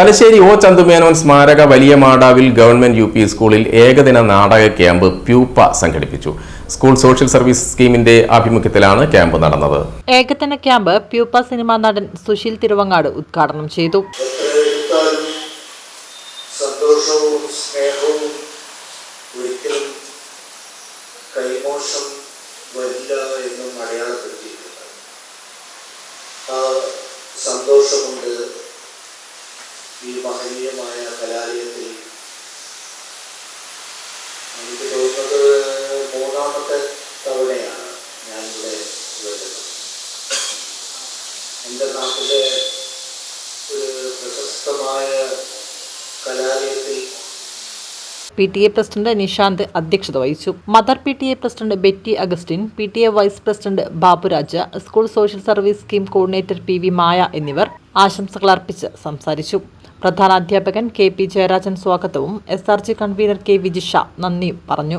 Thalassery O Chandu Menon സ്മാരക വലിയ മാടാവിൽ government U P സ്കൂളിൽ ഏകദിന നാടക ക്യാമ്പ് പ്യൂപ്പ സംഘടിപ്പിച്ചു. സ്കൂൾ സോഷ്യൽ സർവീസ് സ്കീമിന്റെ ആഭിമുഖ്യത്തിലാണ് ക്യാമ്പ് നടന്നത്. ഏകദിന ക്യാമ്പ് പ്യൂപ്പ സിനിമാ നടൻ സുശീൽ തിരുവങ്ങാട് ഉദ്ഘാടനം ചെയ്തു. എത്രയെടുത്താലും സന്തോഷവും സ്നേഹവും ഒരിക്കലും കൈമോശം വരില്ല എന്നും അടയാളപ്പെടുത്തിയിട്ടുണ്ട് സന്തോഷമുണ്ട് ഈ മഹനീയമായ കലാലയത്തിൽ. എനിക്ക് തോന്നുന്നത് മൂന്നാമത്തെ തവണയാണ് വരുന്നത് എന്റെ നാട്ടിലെ കലാലയത്തിൽ P T A president Nishanth അധ്യക്ഷത വഹിച്ചു. Mother P T A president Betty Augustine P T A vice president Baburaja school social service scheme coordinator P V Maya എന്നിവർ ആശംസകൾ അർപ്പിച്ച് സംസാരിച്ചു. പ്രധാന അധ്യാപകൻ കെ പി ജയരാജൻ സ്വാഗതവും. S R G convener K Vijisha നന്ദിയും പറഞ്ഞു.